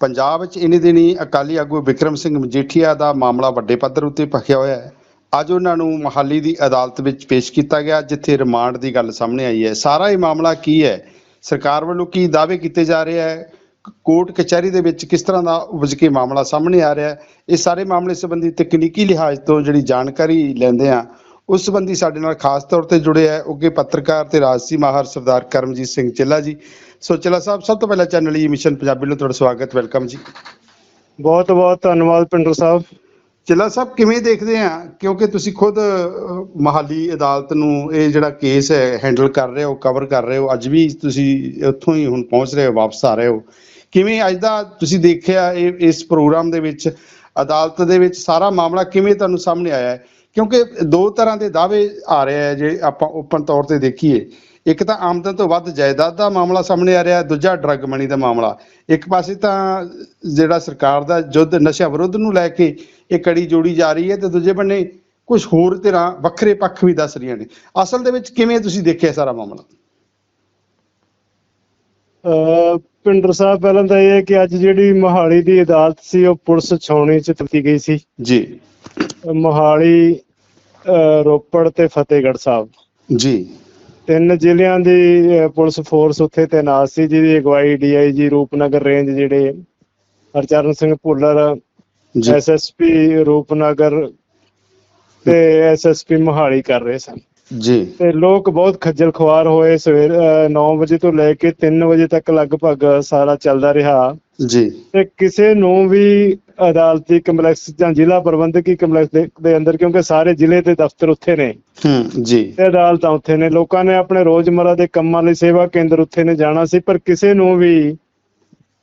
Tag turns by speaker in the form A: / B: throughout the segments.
A: ਪੰਜਾਬ ਵਿੱਚ ਇਨੀ ਦਿਨੀ ਅਕਾਲੀ ਆਗੂ ਵਿਕਰਮ ਸਿੰਘ ਮਜੀਠੀਆ ਦਾ ਮਾਮਲਾ ਵੱਡੇ ਪੱਧਰ ਉੱਤੇ ਭਖਿਆ ਹੋਇਆ ਹੈ। ਅੱਜ ਉਹਨਾਂ ਨੂੰ ਮਹਾਲੀ ਦੀ ਅਦਾਲਤ ਵਿੱਚ ਪੇਸ਼ ਕੀਤਾ ਗਿਆ, ਜਿੱਥੇ ਰਿਮਾਂਡ ਦੀ ਗੱਲ ਸਾਹਮਣੇ ਆਈ ਹੈ। ਸਾਰਾ ਇਹ ਮਾਮਲਾ ਕੀ ਹੈ? ਸਰਕਾਰ ਵੱਲੋਂ ਕੀ ਦਾਅਵੇ ਕੀਤੇ ਜਾ ਰਹੇ ਹੈ? ਕੋਰਟ ਕਚਹਿਰੀ ਦੇ ਵਿੱਚ ਕਿਸ ਤਰ੍ਹਾਂ ਦਾ ਉਪਜ ਕੇ ਮਾਮਲਾ ਸਾਹਮਣੇ ਆ ਰਿਹਾ ਹੈ? ਇਹ ਸਾਰੇ ਮਾਮਲੇ ਸੰਬੰਧੀ ਤਕਨੀਕੀ ਲਿਹਾਜ਼ ਤੋਂ ਜਿਹੜੀ ਜਾਣਕਾਰੀ ਲੈਂਦੇ ਆ ਉਸ ਸੰਬੰਧੀ ਸਾਡੇ ਨਾਲ ਖਾਸ ਤੌਰ ਤੇ ਜੁੜੇ ਹੈ ਉੱਗੇ ਪੱਤਰਕਾਰ ਤੇ ਰਾਜਸੀ ਮਾਹਰ ਸਰਦਾਰ ਕਰਮਜੀਤ ਸਿੰਘ ਚਿੱਲਾ ਜੀ। ਸੋ ਚਿੱਲਾ ਸਾਹਿਬ ਸਭ ਤੋਂ ਪਹਿਲਾਂ ਚੈਨਲ ਈ ਮਿਸ਼ਨ ਪੰਜਾਬੀ ਨੂੰ ਤੁਹਾਡਾ ਸਵਾਗਤ ਵੈਲਕਮ ਜੀ।
B: ਬਹੁਤ ਬਹੁਤ ਧੰਨਵਾਦ ਪਿੰਡਰ ਸਾਹਿਬ।
A: ਚਿੱਲਾ ਸਾਹਿਬ ਕਿਵੇਂ ਦੇਖਦੇ ਆ? ਕਿਉਂਕਿ ਤੁਸੀਂ ਖੁਦ ਮਹਾਲੀ ਅਦਾਲਤ ਨੂੰ ਇਹ ਜਿਹੜਾ ਕੇਸ ਹੈ ਹੈਂਡਲ ਕਰ ਰਹੇ ਹੋ ਕਵਰ ਕਰ ਰਹੇ ਹੋ ਅੱਜ ਵੀ ਤੁਸੀਂ ਉੱਥੋਂ ਹੀ ਹੁਣ ਪਹੁੰਚ ਰਹੇ ਹੋ ਵਾਪਸ ਆ ਰਹੇ ਹੋ। ਕਿਵੇਂ ਅੱਜ ਦਾ ਤੁਸੀਂ ਦੇਖਿਆ ਇਹ ਇਸ ਪ੍ਰੋਗਰਾਮ ਦੇ ਵਿੱਚ ਅਦਾਲਤ ਦੇ ਵਿੱਚ ਸਾਰਾ ਮਾਮਲਾ ਕਿਵੇਂ ਤੁਹਾਨੂੰ ਸਾਹਮਣੇ ਆਇਆ ਹੈ? ਕਿਉਂਕਿ ਦੋ ਤਰ੍ਹਾਂ ਦੇ ਦਾਅਵੇ ਆ ਰਹੇ ਆ ਜੇ ਆਪਾਂ ਓਪਨ ਤੌਰ ਤੇ ਦੇਖੀਏ। ਇੱਕ ਤਾਂ ਆਮਦਨ ਤੋਂ ਵੱਧ ਜਾਇਦਾਦ ਦਾ ਮਾਮਲਾ ਸਾਹਮਣੇ ਆ ਰਿਹਾ ਦੂਜਾ ਡਰੱਗ ਮਨੀ ਦਾ ਮਾਮਲਾ। ਇੱਕ ਪਾਸੇ ਤਾਂ ਜਿਹੜਾ ਸਰਕਾਰ ਦਾ ਯੁੱਧ ਨਸ਼ਾ ਵਿਰੁੱਧ ਨੂੰ ਲੈ ਕੇ ਇਹ ਕੜੀ ਜੋੜੀ ਜਾ ਰਹੀ ਹੈ ਤੇ ਦੂਜੇ ਬੰਨੇ ਕੁਝ ਹੋਰ ਤਰ੍ਹਾਂ ਵੱਖਰੇ ਪੱਖ ਵੀ ਦੱਸ ਰਹੀਆਂ ਨੇ। ਅਸਲ ਦੇ ਵਿੱਚ ਕਿਵੇਂ ਤੁਸੀਂ ਦੇਖਿਆ ਸਾਰਾ ਮਾਮਲਾ?
B: ਪਿੰਡਰ ਸਾਹਿਬ ਪਹਿਲਾਂ ਤਾਂ ਇਹ ਹੈ ਕਿ ਅੱਜ ਜਿਹੜੀ ਮੋਹਾਲੀ ਦੀ ਅਦਾਲਤ ਸੀ ਉਹ ਪੁਲਿਸ ਛਾਉਣੀ ਚ ਤੱਤੀ ਗਈ ਸੀ।
A: ਜੀ।
B: ਮੋਹਾਲੀ ਰੋਪੜ ਤੇ ਫਤਿਹਗੜ੍ਹ ਸਾਹਿਬ।
A: ਜੀ।
B: ਤਿੰਨ ਜ਼ਿਲ੍ਹਿਆਂ ਦੀ ਪੁਲਿਸ ਫੋਰਸ ਉੱਥੇ ਤੈਨਾਤ ਸੀ ਜਿਹਦੀ ਅਗਵਾਈ ਡੀਆਈਜੀ ਰੂਪਨਗਰ ਰੇਂਜ ਜਿਹੜੇ ਹਰਚਰਨ ਸਿੰਘ ਭੁੱਲਰ ਐਸਐਸਪੀ ਰੂਪਨਗਰ ਤੇ ਐਸਐਸਪੀ ਮੋਹਾਲੀ ਕਰ ਰਹੇ ਸਨ।
A: ਜੀ।
B: ਤੇ ਲੋਕ ਬਹੁਤ ਖੱਜਲ ਖੁਆਰ ਹੋਏ ਸਵੇਰ 9 ਵਜੇ ਤੋਂ ਲੈ ਕੇ 3 ਵਜੇ ਤੱਕ ਲਗਭਗ ਸਾਰਾ ਚੱਲਦਾ ਰਿਹਾ।
A: ਜੀ।
B: ਤੇ ਕਿਸੇ ਨੂੰ ਵੀ ਅਦਾਲਤੀ ਕੰਪਲੈਕਸ ਜਾਂ ਜ਼ਿਲ੍ਹਾ ਪ੍ਰਬੰਧਕੀ ਕੰਪਲੈਕਸ ਦੇ, ਅੰਦਰ ਕਿਉਂਕਿ ਸਾਰੇ ਜ਼ਿਲ੍ਹੇ ਦੇ ਦਫ਼ਤਰ ਉੱਥੇ ਨੇ।
A: ਹੂੰ ਜੀ।
B: ਤੇ ਅਦਾਲਤਾਂ ਉੱਥੇ ਨੇ। ਲੋਕਾਂ ਨੇ ਆਪਣੇ ਰੋਜ਼ਮਰਰਾ ਦੇ ਕੰਮਾਂ ਲਈ ਸੇਵਾ ਕੇਂਦਰ ਉੱਥੇ ਨੇ ਜਾਣਾ ਸੀ ਪਰ ਕਿਸੇ ਨੂੰ ਵੀ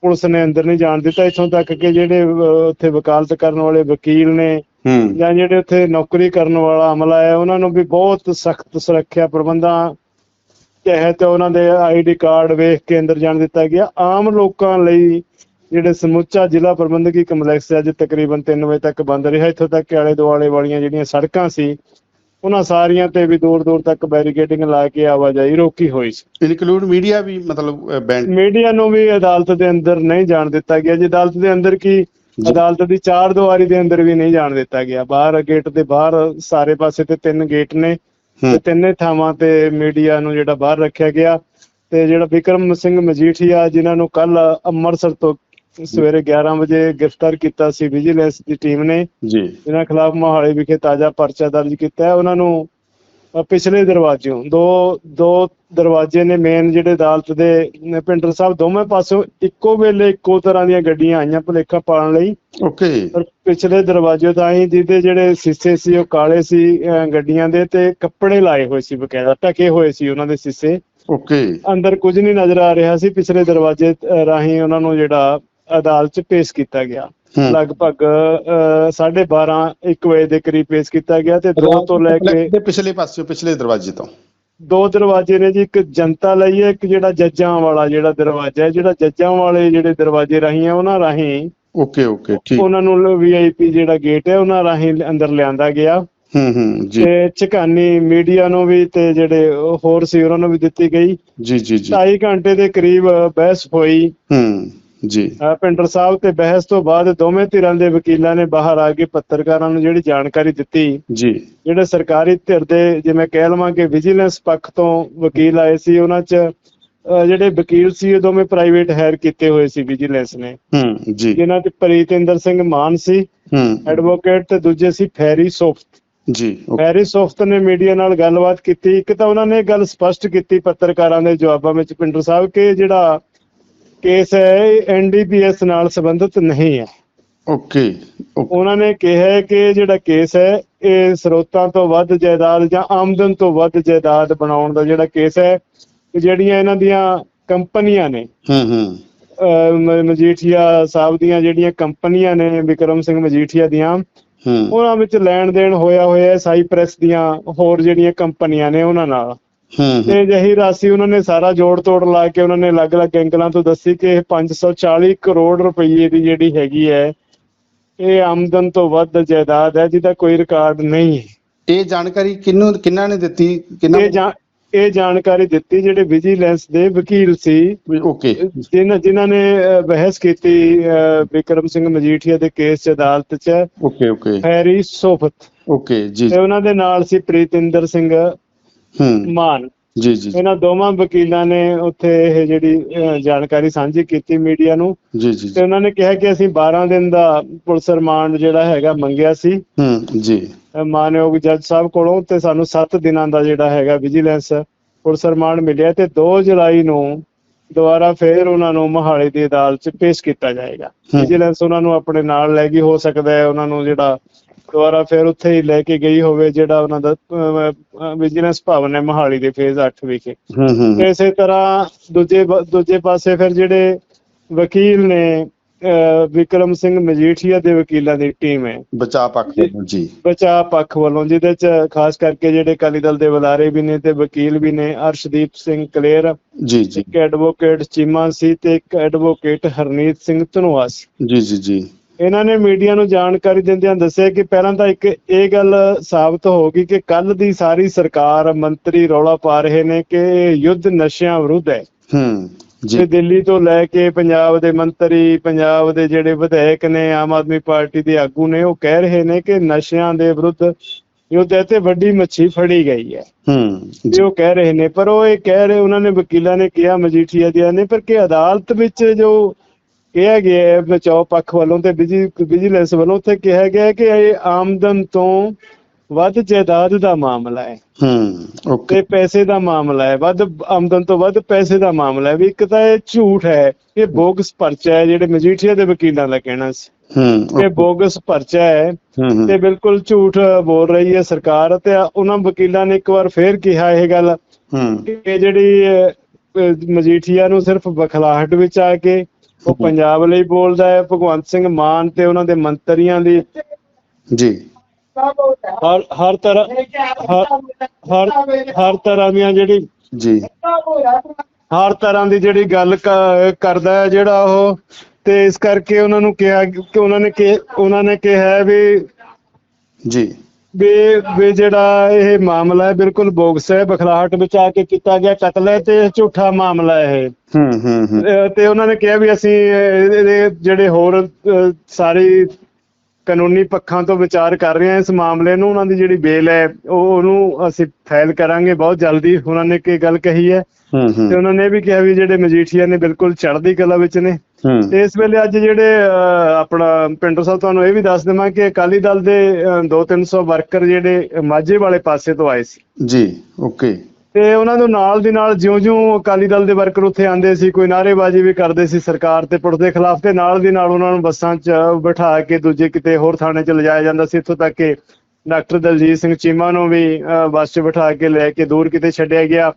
B: ਪੁਲਿਸ ਨੇ ਅੰਦਰ ਨਹੀਂ ਜਾਣ ਦਿੱਤਾ। ਇੱਥੋਂ ਤੱਕ ਕਿ ਜਿਹੜੇ ਉੱਥੇ ਵਕਾਲਤ ਕਰਨ ਵਾਲੇ ਵਕੀਲ ਨੇ
A: ਹੂੰ।
B: ਜਾਂ ਜਿਹੜੇ ਉੱਥੇ ਨੌਕਰੀ ਕਰਨ ਵਾਲਾ ਅਮਲਾ ਹੈ ਉਹਨਾਂ ਨੂੰ ਵੀ ਬਹੁਤ ਸਖਤ ਸੁਰੱਖਿਆ ਪ੍ਰਬੰਧਾਂ ਤਹਿਤ ਉਹਨਾਂ ਦੇ ਆਈਡੀ ਕਾਰਡ ਵੇਖ ਕੇ ਅੰਦਰ ਜਾਣ ਦਿੱਤਾ ਗਿਆ। ਆਮ ਲੋਕਾਂ ਲਈ ਜਿਹੜੇ ਸਮੁੱਚਾ ਜ਼ਿਲ੍ਹਾ ਪ੍ਰਬੰਧਕੀ ਕੰਪਲੈਕਸ ਹੈ ਅੱਜ ਤਕਰੀਬਨ 3 ਵਜੇ ਤੱਕ ਬੰਦ ਰਿਹਾ। ਇੱਥੋਂ ਤੱਕ ਕਿ ਆਲੇ ਦੁਆਲੇ ਵਾਲੀਆਂ ਜਿਹੜੀਆਂ ਸੜਕਾਂ ਸੀ ਉਹਨਾਂ ਸਾਰੀਆਂ ਤੇ ਵੀ ਦੂਰ ਦੂਰ ਤੱਕ ਬੈਰੀਕੇਡਿੰਗ ਲਾ ਕੇ ਆਵਾਜਾਈ ਰੋਕੀ ਹੋਈ ਸੀ।
A: ਇਨਕਲੂਡ ਮੀਡੀਆ ਵੀ ਮਤਲਬ ਬੈਂਡ
B: ਮੀਡੀਆ ਨੂੰ ਵੀ ਅਦਾਲਤ ਦੇ ਅੰਦਰ ਨਹੀਂ ਜਾਣ ਦਿੱਤਾ ਗਿਆ। ਜੀ ਅਦਾਲਤ ਦੇ ਅੰਦਰ ਕੀ ਅਦਾਲਤ ਦੀ ਚਾਰ ਦੀਵਾਰੀ ਦੇ ਅੰਦਰ ਵੀ ਨਹੀਂ ਜਾਣ ਦਿੱਤਾ ਗਿਆ। ਬਾਹਰ ਗੇਟ ਦੇ ਬਾਹਰ ਸਾਰੇ ਪਾਸੇ ਤੇ ਤਿੰਨ ਗੇਟ ਨੇ। ਤੇ ਤਿੰਨੇ ਥਾਵਾਂ ਤੇ ਮੀਡੀਆ ਨੂੰ ਜਿਹੜਾ ਬਾਹਰ ਰੱਖਿਆ ਗਿਆ ਤੇ ਜਿਹੜਾ ਵਿਕਰਮ ਸਿੰਘ ਮਜੀਠੀਆ ਜਿਨ੍ਹਾਂ ਨੂੰ ਕੱਲ ਅੰਮ੍ਰਿਤਸਰ ਤੋਂ ਸਵੇਰੇ 11 ਵਜੇ ਗ੍ਰਿਫਤਾਰ ਕੀਤਾ ਸੀ ਵਿਜੀਲੈਂਸ ਦੀ ਟੀਮ ਨੇ
A: ਜੀ।
B: ਜਿਨ੍ਹਾਂ ਖਿਲਾਫ ਮੋਹਾਲੀ ਵਿਖੇ ਤਾਜ਼ਾ ਪਰਚਾ ਦਰਜ ਕੀਤਾ ਹੈ ਉਹਨਾਂ ਨੂੰ ਪਿਛਲੇ ਦਰਵਾਜ਼ਿਓਂ ਦੋ ਦੋ ਦਰਵਾਜ਼ੇ ਨੇ ਮੇਨ ਜਿਹੜੇ ਅਦਾਲਤ ਦੇ ਪਿੰਡਰ ਸਾਹਿਬ ਦੋਵੇਂ ਪਾਸੋਂ ਇੱਕੋ ਵੇਲੇ ਇੱਕੋ ਤਰ੍ਹਾਂ ਦੀਆਂ ਗੱਡੀਆਂ ਆਈਆਂ ਭੁਲੇਖਾ ਪਾਉਣ ਲਈ।
A: ਓਕੇ।
B: ਪਰ ਪਿਛਲੇ ਦਰਵਾਜ਼ੇ ਤਾਂ ਹੀ ਜਿਹਦੇ ਜਿਹੜੇ ਸ਼ੀਸ਼ੇ ਸੀ ਉਹ ਕਾਲੇ ਸੀ ਗੱਡੀਆਂ ਦੇ ਤੇ ਕੱਪੜੇ ਲਾਏ ਹੋਏ ਸੀ ਬਕਾਇਦਾ ਢਕੇ ਹੋਏ ਸੀ ਉਹਨਾਂ ਦੇ ਸ਼ੀਸ਼ੇ।
A: ਓਕੇ।
B: ਅੰਦਰ ਕੁਝ ਨਹੀਂ ਨਜ਼ਰ ਆ ਰਿਹਾ ਸੀ ਪਿਛਲੇ ਦਰਵਾਜ਼ੇ ਰਾਹੀਂ ਉਹਨਾਂ ਨੂੰ ਜਿਹੜਾ ਅਦਾਲਤ 'ਚ ਪੇਸ਼ ਕੀਤਾ ਗਿਆ।
A: ਹੂੰ।
B: ਲਗਭਗ 12:30 1 ਵਜੇ ਦੇ ਕਰੀਬ ਪੇਸ਼ ਕੀਤਾ ਗਿਆ ਤੇ ਦੋ ਤੋਂ ਲੈ ਕੇ
A: ਦੇ ਪਿਛਲੇ ਪਾਸੇ ਪਿਛਲੇ ਦਰਵਾਜ਼ੇ ਤੋਂ।
B: ਦੋ ਦਰਵਾਜ਼ੇ ਨੇ ਜੀ ਇੱਕ ਜਨਤਾ ਲਈ ਹੈ ਇੱਕ ਜਿਹੜਾ ਜੱਜਾਂ ਵਾਲਾ ਜਿਹੜਾ ਦਰਵਾਜ਼ਾ ਹੈ ਜਿਹੜਾ ਜੱਜਾਂ ਵਾਲੇ ਜਿਹੜੇ ਦਰਵਾਜ਼ੇ ਰਾਹੀਂ ਆ ਉਹਨਾਂ ਰਾਹੀਂ
A: ਓਕੇ ਓਕੇ ਠੀਕ।
B: ਉਹਨਾਂ ਨੂੰ ਵੀਆਈਪੀ ਜਿਹੜਾ ਗੇਟ ਹੈ ਉਹਨਾਂ ਰਾਹੀਂ ਅੰਦਰ ਲਿਆਂਦਾ ਗਿਆ।
A: ਹੂੰ ਹੂੰ ਜੀ।
B: ਤੇ ਝਕਾਨੀ ਮੀਡੀਆ ਨੂੰ ਵੀ ਤੇ ਜਿਹੜੇ ਹੋਰ ਸੀ ਉਹਨਾਂ ਨੂੰ ਵੀ ਦਿੱਤੀ ਗਈ।
A: ਜੀ ਜੀ ਜੀ।
B: 2.5 ਘੰਟੇ ਦੇ ਕਰੀਬ ਬਹਿਸ ਹੋਈ।
A: ਹੂੰ। ਜੀ।
B: ਪਿੰਡਰ ਸਾਹਿਬ ਤੇ ਬਹਿਸ ਤੋਂ ਬਾਅਦ ਦੋਵੇਂ ਧਿਰਾਂ ਦੇ ਵਕੀਲਾਂ ਨੇ ਬਾਹਰ ਆ ਕੇ ਪੱਤਰਕਾਰਾਂ ਨੂੰ ਜਿਹੜੀ ਜਾਣਕਾਰੀ ਦਿੱਤੀ
A: ਜੀ।
B: ਜਿਹੜੇ ਸਰਕਾਰੀ ਧਿਰ ਦੇ ਜਿਵੇਂ ਕਹਿ ਲਵਾਂ ਕਿ ਵਿਜੀਲੈਂਸ ਪੱਖ ਤੋਂ ਵਕੀਲ ਆਏ ਸੀ ਉਹਨਾਂ 'ਚ ਜਿਹੜੇ ਵਕੀਲ ਸੀ ਉਹ ਦੋਵੇਂ ਪ੍ਰਾਈਵੇਟ ਹਾਇਰ ਕੀਤੇ ਹੋਏ ਸੀ ਵਿਜੀਲੈਂਸ ਨੇ।
A: ਹੂੰ ਜੀ।
B: ਜਿਨ੍ਹਾਂ 'ਚ ਪ੍ਰੀਤਿੰਦਰ ਸਿੰਘ ਮਾਨ ਸੀ
A: ਹੂੰ।
B: ਐਡਵੋਕੇਟ ਤੇ ਦੂਜੇ ਸੀ ਫੈਰੀ ਸੋਫਤ।
A: ਜੀ
B: ਹੈਰੀ ਸੋਫਤ ਨੇ ਮੀਡੀਆ ਨਾਲ ਗੱਲਬਾਤ ਕੀਤੀ ਇੱਕ ਤਾਂ ਉਹਨਾਂ ਨੇ ਇਹ ਗੱਲ ਸਪਸ਼ਟ ਕੀਤੀ ਪੱਤਰਕਾਰਾਂ ਦੇ ਜਵਾਬਾਂ ਵਿੱਚ ਪਿੰਡਰ ਸਾਹਿਬ ਕਿ ਜਿਹੜਾ ਕੇਸ ਹੈ ਐਨਡੀਪੀਐਸ ਨਾਲ ਸੰਬੰਧਿਤ ਨਹੀਂ ਹੈ।
A: ਓਕੇ
B: ਉਹਨਾਂ ਨੇ ਕਿਹਾ ਹੈ ਕਿ ਜਿਹੜਾ ਕੇਸ ਹੈ ਇਹ ਸਰੋਤਾਂ ਤੋਂ ਵੱਧ ਜਾਇਦਾਦ ਜਾਂ ਆਮਦਨ ਤੋਂ ਵੱਧ ਜਾਇਦਾਦ ਬਣਾਉਣ ਦਾ ਜਿਹੜਾ ਕੇਸ ਹੈ ਕਿ ਜਿਹੜੀਆਂ ਇਹਨਾਂ ਦੀਆਂ ਕੰਪਨੀਆਂ ਨੇ
A: ਹੂੰ ਹੂੰ।
B: ਮਜੀਠੀਆ ਸਾਹਿਬ ਦੀਆਂ ਜਿਹੜੀਆਂ ਕੰਪਨੀਆਂ ਨੇ ਵਿਕਰਮ ਸਿੰਘ ਮਜੀਠੀਆ ਦੀਆਂ
A: ਹੂੰ।
B: ਉਹਨਾਂ ਵਿੱਚ ਲੈਣ ਦੇਣ ਹੋਇਆ ਹੋਇਆ ਸਾਈਪ੍ਰੈਸ ਦੀਆਂ ਹੋਰ ਜਿਹੜੀਆਂ ਕੰਪਨੀਆਂ ਨੇ ਉਹਨਾਂ ਨਾਲ। ਤੇ ਜਹੀ ਰਾਸ਼ੀ ਉਹਨਾਂ ਨੇ ਸਾਰਾ ਜੋੜ ਤੋੜ ਲਾ ਕੇ ਉਹਨਾਂ ਨੇ ਅਲੱਗ-ਅਲੱਗ ਐਂਗਲਾਂ ਤੋਂ ਦੱਸੀ ਕਿ ਇਹ 540 ਕਰੋੜ ਰੁਪਏ ਦੀ ਜਿਹੜੀ ਹੈਗੀ ਹੈ ਇਹ ਆਮਦਨ ਤੋਂ ਵੱਧ ਜਾਇਦਾਦ ਹੈ ਜਿਹਦਾ ਕੋਈ ਰਿਕਾਰਡ ਨਹੀਂ ਹੈ।
A: ਇਹ ਜਾਣਕਾਰੀ ਕਿੰਨੂੰ ਕਿੰਨਾ ਨੇ ਦਿੱਤੀ? ਕਿੰਨਾ
B: ਇਹ ਜਾਂ ਇਹ ਜਾਣਕਾਰੀ ਦਿੱਤੀ ਜਿਹੜੇ ਵਿਜੀਲੈਂਸ ਦੇ ਵਕੀਲ ਸੀ।
A: ਓਕੇ।
B: ਜਿਨ੍ਹਾਂ ਜਿਨ੍ਹਾਂ ਨੇ ਬਹਿਸ ਕੀਤੀ ਅਹ, ਵਿਕਰਮ ਸਿੰਘ ਮਜੀਠੀਆ ਦੇ ਕੇਸ 'ਚ ਅਦਾਲਤ 'ਚ।
A: Okay okay.
B: Harry Sofat.
A: Okay ਜੀ।
B: ਤੇ ਉਹਨਾਂ ਦੇ ਨਾਲ ਸੀ ਪ੍ਰੀਤਿੰਦਰ ਸਿੰਘ। ਮਾਨ।
A: ਜੀ ਜੀ
B: ਇਹਨਾਂ ਦੋਵਾਂ ਵਕੀਲਾਂ ਨੇ ਉੱਥੇ ਇਹ ਜਿਹੜੀ ਜਾਣਕਾਰੀ ਸਾਂਝੀ ਕੀਤੀ ਮੀਡੀਆ ਨੂੰ।
A: ਜੀ ਜੀ
B: ਤੇ ਉਹਨਾਂ ਨੇ ਕਿਹਾ ਕਿ ਅਸੀਂ 12 ਦਿਨ ਦਾ ਪੁਲਿਸ ਰਿਮਾਂਡ ਜਿਹੜਾ ਹੈਗਾ ਮੰਗਿਆ ਸੀ।
A: ਹੂੰ ਜੀ।
B: ਮਾਨਯੋਗ ਜੱਜ ਸਾਹਿਬ ਕੋਲੋਂ ਤੇ ਸਾਨੂੰ 7 ਦਿਨਾਂ ਦਾ ਜਿਹੜਾ ਹੈਗਾ ਵਿਜੀਲੈਂਸ ਪੁਲਿਸ ਰਿਮਾਂਡ ਮਿਲਿਆ ਤੇ 2 ਜੁਲਾਈ ਨੂੰ ਦੁਬਾਰਾ ਫੇਰ ਉਹਨਾਂ ਨੂੰ ਮੋਹਾਲੀ ਦੀ ਅਦਾਲਤ 'ਚ ਪੇਸ਼ ਕੀਤਾ ਜਾਏਗਾ। ਵਿਜੀਲੈਂਸ ਉਹਨਾਂ ਨੂੰ ਆਪਣੇ ਨਾਲ ਲੈ ਗਈ ਹੋ ਸਕਦਾ ਹੈ ਉਹਨਾਂ ਨੂੰ ਜਿਹੜਾ ਦੁਬਾਰਾ ਫੇਰ ਉੱਥੇ ਹੀ ਲੈ ਕੇ ਗਈ ਹੋਵੇ ਜਿਹੜਾ ਉਹਨਾਂ ਦਾ ਵਿਜੀਲੈਂਸ ਭਵਨ ਹੈ ਮੋਹਾਲੀ ਦੇ ਫੇਜ਼ 8 ਵਿਖੇ।
A: ਹੂੰ ਹੂੰ
B: ਤੇ ਇਸੇ ਤਰ੍ਹਾਂ ਦੂਜੇ ਦੂਜੇ ਪਾਸੇ ਫਿਰ ਜਿਹੜੇ ਵਕੀਲ ਨੇ ਵਿਕਰਮ ਸਿੰਘ ਮਜੀਠੀਆ ਦੇ ਵਕੀਲਾਂ ਦੀ ਟੀਮ ਹੈ।
A: ਬਚਾ ਪੱਖ ਵੱਲੋਂ ਜੀ।
B: ਬਚਾ ਪੱਖ ਵੱਲੋਂ ਜਿਹਦੇ ਚ ਖਾਸ ਕਰਕੇ ਜਿਹੜੇ ਅਕਾਲੀ ਦਲ ਦੇ ਬੁਲਾਰੇ ਵੀ ਨੇ ਤੇ ਵਕੀਲ ਵੀ ਨੇ ਅਰਸ਼ਦੀਪ ਸਿੰਘ ਕਲੇਰ
A: ਜੀ ਜੀ।
B: ਇੱਕ ਐਡਵੋਕੇਟ ਚੀਮਾ ਸੀ ਤੇ ਇੱਕ ਐਡਵੋਕੇਟ ਹਰਨੀਤ ਸਿੰਘ ਧਨੋਆ ਸੀ।
A: ਜੀ ਜੀ ਜੀ।
B: ਇਹਨਾਂ ਨੇ ਮੀਡੀਆ ਨੂੰ ਜਾਣਕਾਰੀ ਦਿੰਦਿਆਂ ਦੱਸਿਆ ਕਿ ਪਹਿਲਾਂ ਤਾਂ ਇੱਕ ਇਹ ਗੱਲ ਸਾਬਤ ਹੋ ਗਈ ਕਿ ਕੱਲ ਦੀ ਸਾਰੀ ਸਰਕਾਰ ਮੰਤਰੀ ਰੌਲਾ ਪਾ ਰਹੇ ਨੇ ਕਿ ਯੁੱਧ ਨਸ਼ਿਆਂ ਵਿਰੁੱਧ ਹੈ।
A: ਹੂੰ ਜੀ।
B: ਦਿੱਲੀ ਤੋਂ ਲੈ ਕੇ ਪੰਜਾਬ ਦੇ ਮੰਤਰੀ ਪੰਜਾਬ ਦੇ ਜਿਹੜੇ ਵਿਧਾਇਕ ਨੇ ਆਮ ਆਦਮੀ ਪਾਰਟੀ ਦੇ ਆਗੂ ਨੇ ਉਹ ਕਹਿ ਰਹੇ ਨੇ ਕਿ ਨਸ਼ਿਆਂ ਦੇ ਵਿਰੁੱਧ ਯੁੱਧ ਤੇ ਵੱਡੀ ਮੱਛੀ ਫੜੀ ਗਈ ਹੈ।
A: ਹੂੰ
B: ਜੇ। ਉਹ ਕਹਿ ਰਹੇ ਨੇ ਪਰ ਉਹ ਇਹ ਕਹਿ ਰਹੇ ਉਹਨਾਂ ਨੇ ਵਕੀਲਾਂ ਨੇ ਕਿਹਾ ਮਜੀਠੀਆ ਦੀਆਂ ਨੇ ਪਰ ਕਿ ਅਦਾਲਤ ਵਿੱਚ ਜੋ ਕਿਹਾ ਗਿਆ ਹੈ ਬਚਾਓ ਪੱਖ ਵੱਲੋਂ ਤੇ ਵਿਜੀ ਵਿਜੀਲੈਂਸ ਵੱਲੋਂ ਉੱਥੇ ਕਿਹਾ ਗਿਆ ਹੈ ਕਿ ਇਹ ਆਮਦਨ ਤੋਂ ਵੱਧ ਜਾਇਦਾਦ ਦਾ ਮਾਮਲਾ ਹੈ।
A: ਹੂੰ ਓਕੇ।
B: ਤੇ ਪੈਸੇ ਦਾ ਮਾਮਲਾ ਹੈ ਵੱਧ ਆਮਦਨ ਤੋਂ ਵੱਧ ਪੈਸੇ ਦਾ ਮਾਮਲਾ ਹੈ ਵੀ ਇੱਕ ਤਾਂ ਇਹ ਝੂਠ ਹੈ ਇਹ ਬੋਗਸ ਪਰਚਾ ਹੈ ਜਿਹੜੇ ਮਜੀਠੀਆ ਦੇ ਵਕੀਲਾਂ ਦਾ ਕਹਿਣਾ ਸੀ।
A: ਹੂੰ
B: ਇਹ ਬੋਗਸ ਪਰਚਾ ਹੈ ਤੇ ਬਿਲਕੁਲ ਝੂਠ ਬੋਲ ਰਹੀ ਹੈ ਸਰਕਾਰ ਤੇ ਉਹਨਾਂ ਵਕੀਲਾਂ ਨੇ ਇੱਕ ਵਾਰ ਫੇਰ ਕਿਹਾ ਇਹ ਗੱਲ
A: ਹੂੰ।
B: ਕਿ ਜਿਹੜੀ ਮਜੀਠੀਆ ਨੂੰ ਸਿਰਫ ਬਖਲਾਹਟ ਵਿੱਚ ਆ ਕੇ ਉਹ ਪੰਜਾਬ ਲਈ ਬੋਲਦਾ ਹੈ ਭਗਵੰਤ ਸਿੰਘ ਮਾਨ ਤੇ ਉਹਨਾਂ ਦੇ ਮੰਤਰੀਆਂ ਦੀ।
A: ਜੀ।
B: ਹਰ ਹਰ ਤਰ੍ਹਾਂ ਹਰ ਤਰ੍ਹਾਂ ਦੀਆਂ ਜਿਹੜੀ
A: ਜੀ।
B: ਹਰ ਤਰ੍ਹਾਂ ਦੀ ਜਿਹੜੀ ਗੱਲ ਕਰਦਾ ਹੈ ਜਿਹੜਾ ਉਹ। ਤੇ ਇਸ ਕਰਕੇ ਉਹਨਾਂ ਨੂੰ ਕਿਹਾ ਕਿ ਉਹਨਾਂ ਨੇ ਕਿ ਉਹਨਾਂ ਨੇ ਕਿਹਾ ਵੀ
A: ਜੀ।
B: ਵੀ ਵੀ ਜਿਹੜਾ ਇਹ ਮਾਮਲਾ ਹੈ ਬਿਲਕੁਲ ਬੋਗਸ ਹੈ ਬਖਲਾਹਟ ਵਿੱਚ ਆ ਕੇ ਕੀਤਾ ਗਿਆ ਕਤਲ ਹੈ ਤੇ ਝੂਠਾ ਮਾਮਲਾ ਹੈ ਇਹ।
A: ਹੂੰ ਹੂੰ
B: ਤੇ ਉਹਨਾਂ ਨੇ ਕਿਹਾ ਵੀ ਅਸੀਂ ਇਹ- ਇਹਦੇ ਜਿਹੜੇ ਹੋਰ ਸਾਰੀ ਕਾਨੂੰਨੀ ਪੱਖਾਂ ਤੋਂ ਵਿਚਾਰ ਕਰ ਰਹੇ ਹਾਂ। ਇਸ ਮਾਮਲੇ ਨੂੰ ਉਹਨਾਂ ਦੀ ਜਿਹੜੀ ਬੇਲ ਹੈ ਉਹ ਉਹਨੂੰ ਅਸੀਂ ਫਾਈਲ ਕਰਾਂਗੇ ਬਹੁਤ ਜਲਦੀ। ਉਹਨਾਂ ਨੇ ਕੀ ਗੱਲ ਕਹੀ ਹੈ। ਤੇ ਉਹਨਾਂ ਨੇ ਵੀ ਕਿਹਾ ਵੀ ਜਿਹੜੇ ਮਜੀਠੀਆ ਨੇ ਬਿਲਕੁਲ ਚੜ੍ਹਦੀ ਕਲਾ ਵਿੱਚ ਨੇ। ਤੇ ਇਸ ਵੇਲੇ ਅੱਜ ਜਿਹੜੇ ਆਪਣਾ ਪਿੰਟੋ ਸਾਹਿਬ ਤੁਹਾਨੂੰ ਇਹ ਵੀ ਦੱਸ ਦੇਵਾਂ ਕਿ ਅਕਾਲੀ ਦਲ ਦੇ 2-300 ਵਰਕਰ ਜਿਹੜੇ ਮਾਝੇ ਵਾਲੇ ਪਾਸੇ ਤੋਂ ਆਏ ਸੀ।
A: ਜੀ ਓਕੇ।
B: ਤੇ ਉਹਨਾਂ ਨੂੰ ਨਾਲ ਦੀ ਨਾਲ ਜਿਉਂ-ਜਿਉਂ ਅਕਾਲੀ ਦਲ ਦੇ ਵਰਕਰ ਉੱਥੇ ਆਂਦੇ ਸੀ ਕੋਈ ਨਾਅਰੇਬਾਜ਼ੀ ਵੀ ਕਰਦੇ ਸੀ ਸਰਕਾਰ ਤੇ ਪੁਲਿਸ ਦੇ ਖਿਲਾਫ ਤੇ ਨਾਲ ਦੀ ਨਾਲ ਉਹਨਾਂ ਨੂੰ ਬੱਸਾਂ 'ਚ ਬਿਠਾ ਕੇ ਦੂਜੇ ਕਿਤੇ ਹੋਰ ਥਾਣੇ 'ਚ ਲਿਜਾਇਆ ਜਾਂਦਾ ਸੀ ਇੱਥੋਂ ਤੱਕ ਕਿ ਡਾਕਟਰ ਦਲਜੀਤ ਸਿੰਘ ਚੀਮਾ ਨੂੰ ਵੀ ਅਹ, ਬੱਸ 'ਚ ਬਿਠਾ ਕੇ ਲੈ ਕੇ ਦੂਰ ਕਿਤੇ ਛੱਡਿਆ ਗਿਆ।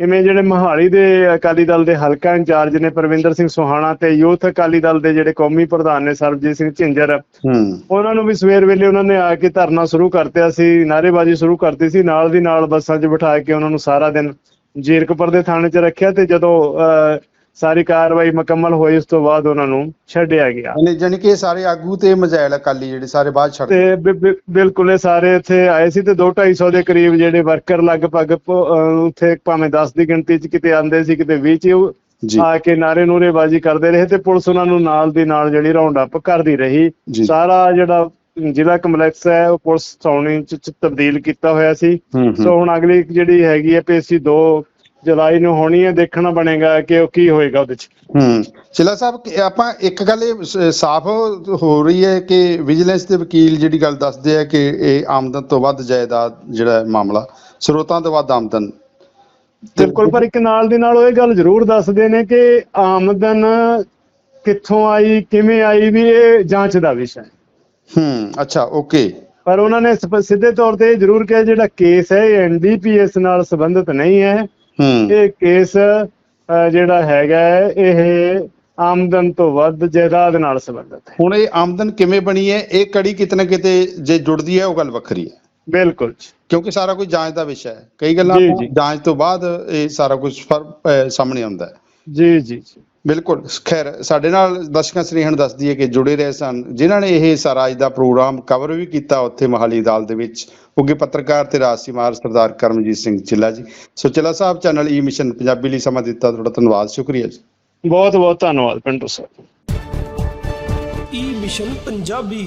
B: ਇਵੇਂ ਜਿਹੜੇ ਮੋਹਾਲੀ ਦੇ ਅਕਾਲੀ ਦਲ ਦੇ ਹਲਕਾ ਇੰਚਾਰਜ ਨੇ ਪ੍ਰਵਿੰਦਰ ਸਿੰਘ ਸੁਹਾਣਾ ਤੇ ਯੂਥ ਅਕਾਲੀ ਦਲ ਦੇ ਜਿਹੜੇ ਕੌਮੀ ਪ੍ਰਧਾਨ ਨੇ ਸਰਬਜੀਤ ਸਿੰਘ ਝਿੰਜਰ
A: ਹੂੰ।
B: ਉਹਨਾਂ ਨੂੰ ਵੀ ਸਵੇਰ ਵੇਲੇ ਉਹਨਾਂ ਨੇ ਆ ਕੇ ਧਰਨਾ ਸ਼ੁਰੂ ਕਰਤਿਆ ਸੀ ਨਾਅਰੇਬਾਜ਼ੀ ਸ਼ੁਰੂ ਕਰਤੀ ਸੀ ਨਾਲ ਦੀ ਨਾਲ ਬੱਸਾਂ 'ਚ ਬਿਠਾ ਕੇ ਉਹਨਾਂ ਨੂੰ ਸਾਰਾ ਦਿਨ ਜੀਰਕਪੁਰ ਦੇ ਥਾਣੇ 'ਚ ਰੱਖਿਆ ਤੇ ਜਦੋਂ ਸਾਰੀ ਕਾਰਵਾਈ ਮੁਕੰਮਲ ਹੋਈ ਉਸ ਤੋਂ ਬਾਅਦ ਉਹਨਾਂ ਨੂੰ ਛੱਡਿਆ ਗਿਆ।
A: ਯਾਨੀ ਜਾਨੀ ਕਿ ਇਹ ਸਾਰੇ ਆਗੂ ਤੇ ਮਜ਼ਾਇਲ ਅਕਾਲੀ ਜਿਹੜੇ ਸਾਰੇ ਬਾਅਦ ਛੱਡ
B: ਤੇ ਬਿ- ਬਿ- ਬਿਲਕੁਲ ਇਹ ਸਾਰੇ ਇੱਥੇ ਆਏ ਸੀ ਤੇ 2-250 ਦੇ ਕਰੀਬ ਜਿਹੜੇ ਵਰਕਰ ਲਗਭਗ ਪ- ਅਹ, ਉੱਥੇ ਭਾਵੇਂ 10 ਦੀ ਗਿਣਤੀ 'ਚ ਕਿਤੇ ਆਂਦੇ ਸੀ ਕਿਤੇ 20 'ਚ ਉਹ
A: ਜੀ।
B: ਆ ਕੇ ਨਾਰੇ ਨੂਰੇਬਾਜ਼ੀ ਕਰਦੇ ਰਹੇ ਤੇ ਪੁਲਿਸ ਉਹਨਾਂ ਨੂੰ ਨਾਲ ਦੀ ਨਾਲ ਜਿਹੜੀ ਰਾਉਂਡ ਅਪ ਕਰਦੀ ਰਹੀ।
A: ਜੀ।
B: ਸਾਰਾ ਜਿਹੜਾ ਜ਼ਿਲ੍ਹਾ ਕੰਪਲੈਕਸ ਹੈ ਉਹ ਪੁਲਿਸ ਸੌਣੀ ਚ ਚ ਤਬਦੀਲ ਕੀਤਾ ਹੋਇਆ ਸੀ।
A: ਹੂੰ ਹੂੰ।
B: ਸੋ ਹੁਣ ਅਗਲੀ ਜਿਹੜੀ ਹੈਗੀ ਹੈ ਪੀਸੀ 2 ਜੁਲਾਈ ਨੂੰ ਹੋਣੀ ਹੈ ਦੇਖਣਾ ਬਣੇਗਾ ਕਿ ਉਹ ਕੀ ਹੋਏਗਾ ਉਹਦੇ ਚ।
A: ਹੂੰ ਚਿਲਾ ਸਾਹਿਬ ਕਿ ਆਪਾਂ ਇੱਕ ਗੱਲ ਇਹ ਸ- ਸਾਫ਼ ਹੋ ਰਹੀ ਹੈ ਕਿ ਵਿਜੀਲੈਂਸ ਦੇ ਵਕੀਲ ਜਿਹੜੀ ਗੱਲ ਦੱਸਦੇ ਆ ਕਿ ਇਹ ਆਮਦਨ ਤੋਂ ਵੱਧ ਜਾਇਦਾਦ ਜਿਹੜਾ ਹੈ ਮਾਮਲਾ ਸਰੋਤਾਂ ਤੋਂ ਵੱਧ ਆਮਦਨ।
B: ਬਿਲਕੁਲ ਪਰ ਇੱਕ ਨਾਲ ਦੀ ਨਾਲ ਉਹ ਇਹ ਗੱਲ ਜ਼ਰੂਰ ਦੱਸਦੇ ਨੇ ਕਿ ਆਮਦਨ ਕਿੱਥੋਂ ਆਈ ਕਿਵੇਂ ਆਈ ਵੀ ਇਹ ਜਾਂਚ ਦਾ ਵਿਸ਼ਾ ਹੈ।
A: ਹੂੰ ਅੱਛਾ ਓਕੇ।
B: ਪਰ ਉਹਨਾਂ ਨੇ ਸਪ- ਸਿੱਧੇ ਤੌਰ ਤੇ ਇਹ ਜ਼ਰੂਰ ਕਿਹਾ ਜਿਹੜਾ ਕੇਸ ਹੈ ਇਹ ਐਨਡੀਪੀਐਸ ਨਾਲ ਸੰਬੰਧਿਤ ਨਹੀਂ ਹੂੰ। ਇਹ ਕੇਸ ਜਿਹੜਾ ਹੈਗਾ ਇਹ ਆਮਦਨ ਤੋਂ ਵੱਧ ਜਾਇਦਾਦ ਨਾਲ ਸੰਬੰਧਿਤ ਹੈ।
A: ਹੁਣ ਇਹ ਆਮਦਨ ਕਿਵੇਂ ਬਣੀ ਹੈ? ਇਹ ਕੜੀ ਕਿਤੇ ਨਾ ਕਿਤੇ ਜੇ ਜੁੜਦੀ ਹੈ ਉਹ ਗੱਲ ਵੱਖਰੀ ਹੈ।
B: ਬਿਲਕੁਲ।
A: ਕਿਉਂਕਿ ਸਾਰਾ ਕੁਝ ਜਾਂਚ ਦਾ ਵਿਸ਼ਾ ਹੈ। ਕਈ ਗੱਲਾਂ। ਜਾਂਚ ਤੋਂ ਬਾਅਦ ਇਹ ਸਾਰਾ ਕੁਝ ਸਾਹਮਣੇ ਆਉਂਦਾ ਹੈ।
B: ਜੀ ਜੀ
A: ਬਿਲਕੁਲ। ਖੈਰ ਸਾਡੇ ਨਾਲ ਦਰਸ਼ਕਾਂ ਸਨੇਹਣ ਦੱਸਦੀ ਹੈ ਕਿ ਜੁੜੇ ਰਹੇ ਸਨ ਜਿਨ੍ਹਾਂ ਨੇ ਇਹ ਸਾਰਾ ਅੱਜ ਦਾ ਪ੍ਰੋਗਰਾਮ ਕਵਰ ਵੀ ਕੀਤਾ ਉੱਥੇ ਮਹਾਲੀ ਅਦਾਲਤ ਦੇ ਵਿੱਚ। ਉੱਗੇ ਪੱਤਰਕਾਰ ਤੇ ਰਾਜ ਸੀਮਾਰ ਸਰਦਾਰ Karamjit Singh Chilla ji. So Chilla Sahib channel e E mission Punjabi ਲਈ ਸਮਾਂ ਦਿੱਤਾ ਤੁਹਾਡਾ ਧੰਨਵਾਦ ਸ਼ੁਕਰੀਆ ਜੀ।
B: ਬਹੁਤ ਬਹੁਤ ਧੰਨਵਾਦ Pintu Sahib.
C: e E mission Punjabi.